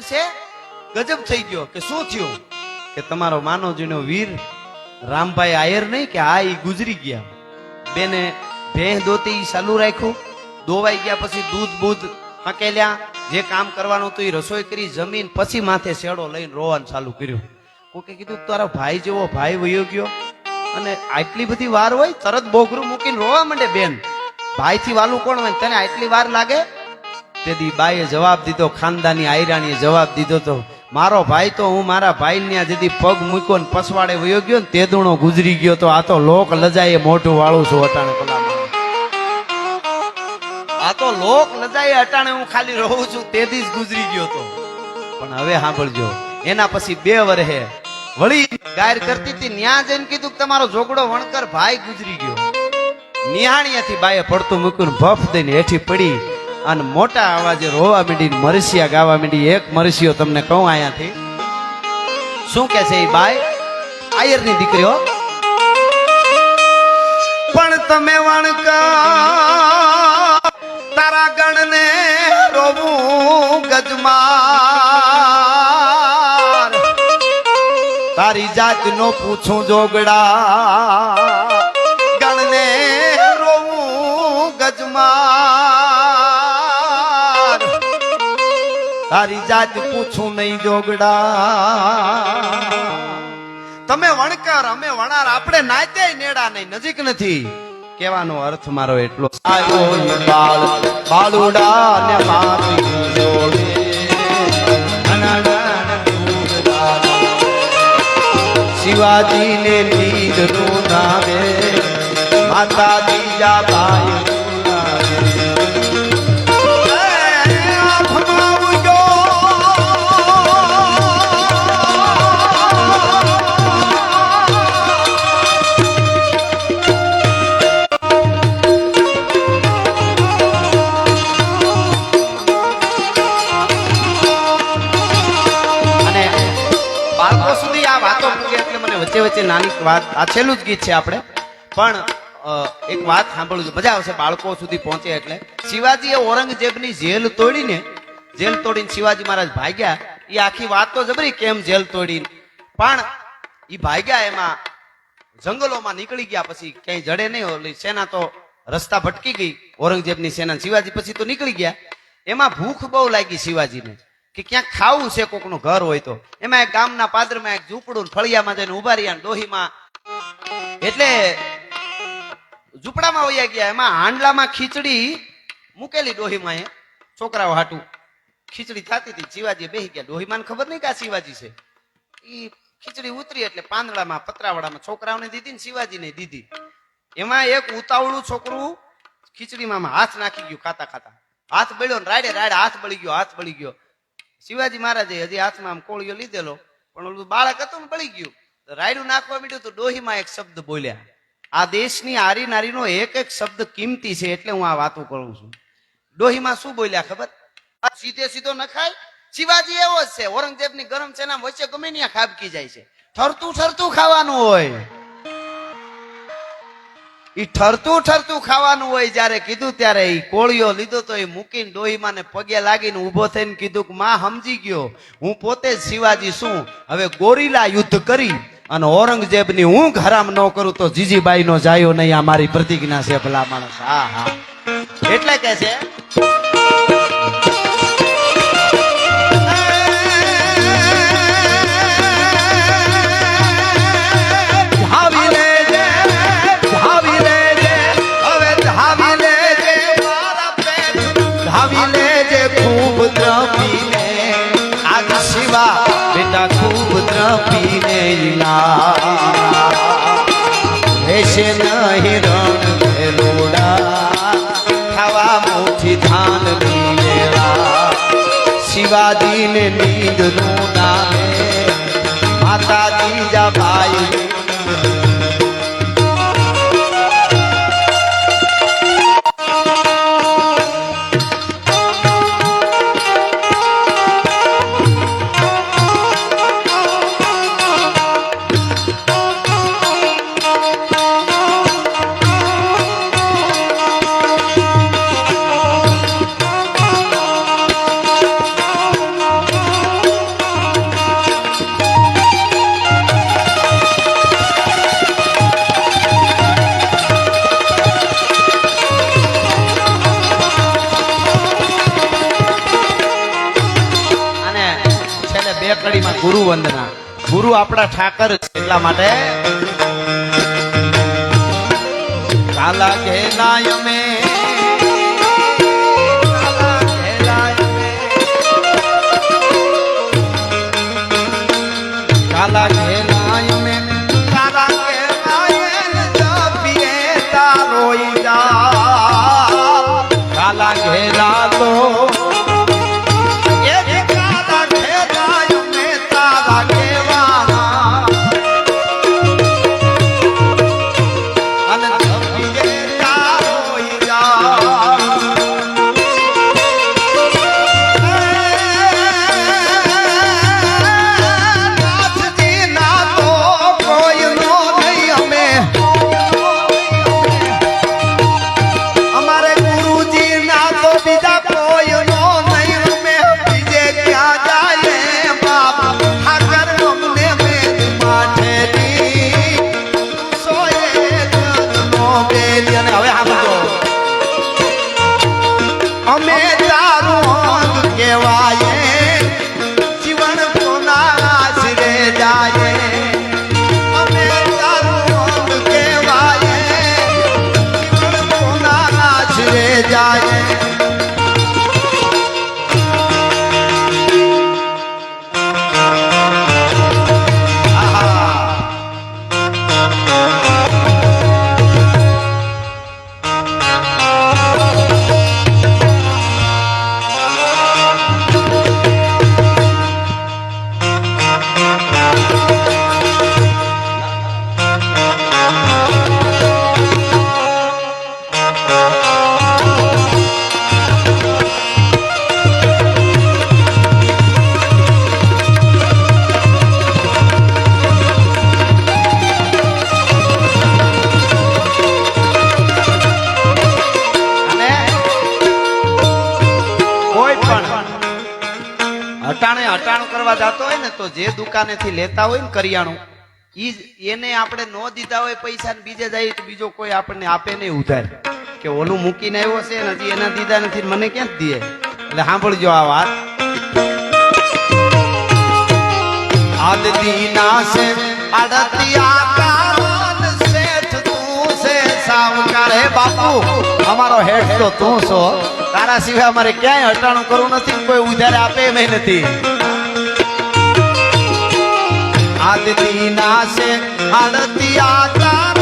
ખબર છે? ગજબ થઈ ગયો. કે શું થયું? કે તમારો માનવજીનો વીર રામભાઈ આયર નહીં, કે આ ઈ ગુજરી ગયા. બેને ભેહ દોતી ચાલુ રાખ્યું. દોવાઈ ગયા પછી દૂધ બૂધ હકેલ્યા જે કામ કરવાનું હતું એ રસોઈ કરી, જમીન પછી માથે શેડો લઈને રોવાનું ચાલુ કર્યું. કોકે કીધું તારા ભાઈ જેવો ભાઈ વયો ગયો. અને આટલી બધી વાર હોય, તરત બોગરું મૂકીને રોવા માંડે બેન. ભાઈથી વાલું કોણ હોય તને આટલી વાર લાગે? તેથી બાઈએ જવાબ દીધો, ખાનદાની આયરાણીએ જવાબ દીધો તો, મારો ભાઈ તો હું મારા ભાઈ ને જેથી પગ મૂક્યો ને પસવાડે વયો ગયો ને તેદુણો ગુજરી ગયો તો આ તો લોક લજાએ મોઢું વાળું છું અટાણે પેલા આ તો લોક લજાએ અટાણે હું ખાલી રહું છું તેથી જ ગુજરી ગયો તો. પણ હવે સાંભળજો, એના પછી બે વરહે વળી ગાયર કરતી હતી, ન્યા જઈને કીધું કે તમારો જોગડો વણકર ભાઈ ગુજરી ગયો. નિહાણીયાથી બાએ પડતું મૂક્યું ભફ દઈને હેઠી પડી. અને મોટા અવાજે રોવા મીડી મરસિયા ગાવા મીડી, એક મરસિયો તમને કહું અહીંયાથી શું કે છે એ બાઈ? આયરની દીકરીઓ પણ તમે વણકા, તારા ગણને રોવું ગજમા તારી જાત નો પૂછું જોગડા. તારી જાત પૂછું નહીં જોગડા. તમે વણકર, અમે વણાર, આપણે નાચે નેડા નહીં, નજીક નથી. કહેવાનો અર્થ મારો એટલો બાલુડા ને શિવાજી ને નીંદનું નામે. માતા દીજા બાઈ વચ્ચે નાની વાત, આ છેલ્લું જ ગીત છે આપણે. પણ એક વાત સાંભળવું મજા આવશે બાળકો સુધી પહોંચે એટલે. શિવાજીએ ઔરંગઝેબની જેલ તોડીને જેલ તોડીને શિવાજી મહારાજ ભાગ્યા. એ આખી વાત તો જબરી કેમ જેલ તોડી પણ એ ભાગ્યા એમાં જંગલોમાં નીકળી ગયા પછી ક્યાંય જડે નહીં ઓલી સેના તો રસ્તા ભટકી ગઈ ઔરંગઝેબની સેના શિવાજી પછી તો નીકળી ગયા. એમાં ભૂખ બહુ લાગી શિવાજીને. કે ક્યાંક ખાવું છે કોકનું ઘર હોય તો. એમાં એક ગામના પાદરમાં એક ઝૂંપડું ફળિયામાં જઈને ઊભા રહ્યા ને ડોહીમાં. એટલે ઝૂંપડામાં વયા ગયા. એમાં હાંડલામાં ખીચડી મૂકેલી ડોહીમાં એ. છોકરાઓ હાટું ખીચડી થતી હતી. શિવાજી બેહી ગયા. ડોહીમાં ખબર નહીં કે આ શિવાજી છે. એ ખીચડી ઉતરી એટલે પાંદડામાં પતરાવાડામાં છોકરાઓને દીધી ને શિવાજીને દીધી. એમાં એક ઉતાવળું છોકરું ખીચડીમાં હાથ નાખી ગયું ખાતા ખાતા. હાથ બળ્યો ને રાડે રાડે હાથ બળી ગયો, હાથ બળી ગયો. શિવાજી મહારાજે હજી હાથમાં આમ કોળિયો લીધેલો, પણ ઓલું બાળક હતું પડી ગયું. રાયડું નાખવા મીઠું તો ડોહીમાં એક શબ્દ બોલ્યા, આ દેશની આરી નારીનો એક એક શબ્દ કિંમતી છે એટલે હું આ વાતો કરું છું. ડોહીમાં શું બોલ્યા ખબર? સીધે સીધો નખાય? શિવાજી એવો જ છે. ઔરંગઝેબની ગરમ સેના વચ્ચે ગમે ત્યાં ખાબકી જાય છે. ઠરતું ઠરતું ખાવાનું હોય. ઈ ઠરતું ઠરતું ખાવાનું હોય જ્યારે કીધું ત્યારે એ કોળિયો લીધો તો એ મૂકીને ડોહીમાં ને પગે લાગીને ઊભો થઈને કીધું કે, માં, સમજી ગયો. હું પોતે જ શિવાજી શું હવે ગોરીલા યુદ્ધ કરી અને ઔરંગઝેબની હું હરામ ન કરું તો જીજીબાઈ નો જાયો નહીં. આ મારી પ્રતિજ્ઞા છે ભલા માણસ. હા હા. એટલે કે છે શિવા બેટા ખૂબ દ્રવીને ઈલા. રહેશે નહીં રણ ભેલોડા, ખાવા મોઠી ધાન લીલેલા. શિવાજીને નીંદનું નામે માતા જીજા વંદના ગુરુ આપણા ઠાકર છે એટલા માટે કાલા ઘેલાય અમે કાલા ઘેલાય અમે. કાલા ઘેલાય જપીએ તારો ઈજા. જે દુકાનેથી લેતા હોય ને કરિયાણું ઈ એને આપણે ન દીધા હોય પૈસા ને બીજે જાય તો બીજો કોઈ આપણને આપે નહીં ઉધાર. કે ઓલું મૂકીને આવ્યો છે હજી એના દીધા નથી મને ક્યાં દે એટલે સાંભળજો આ વાત. આદતી નાશે આડતિયા કારણ શેઠ તું છે સાવકાર હે બાપુ, અમારો હેઠ તો તું છો. તારા સિવાય અમારે ક્યાંય હટાણું કરવું નથી કોઈ ઉધારે આપે એમ નથી. આદિ નાશે અડતિયા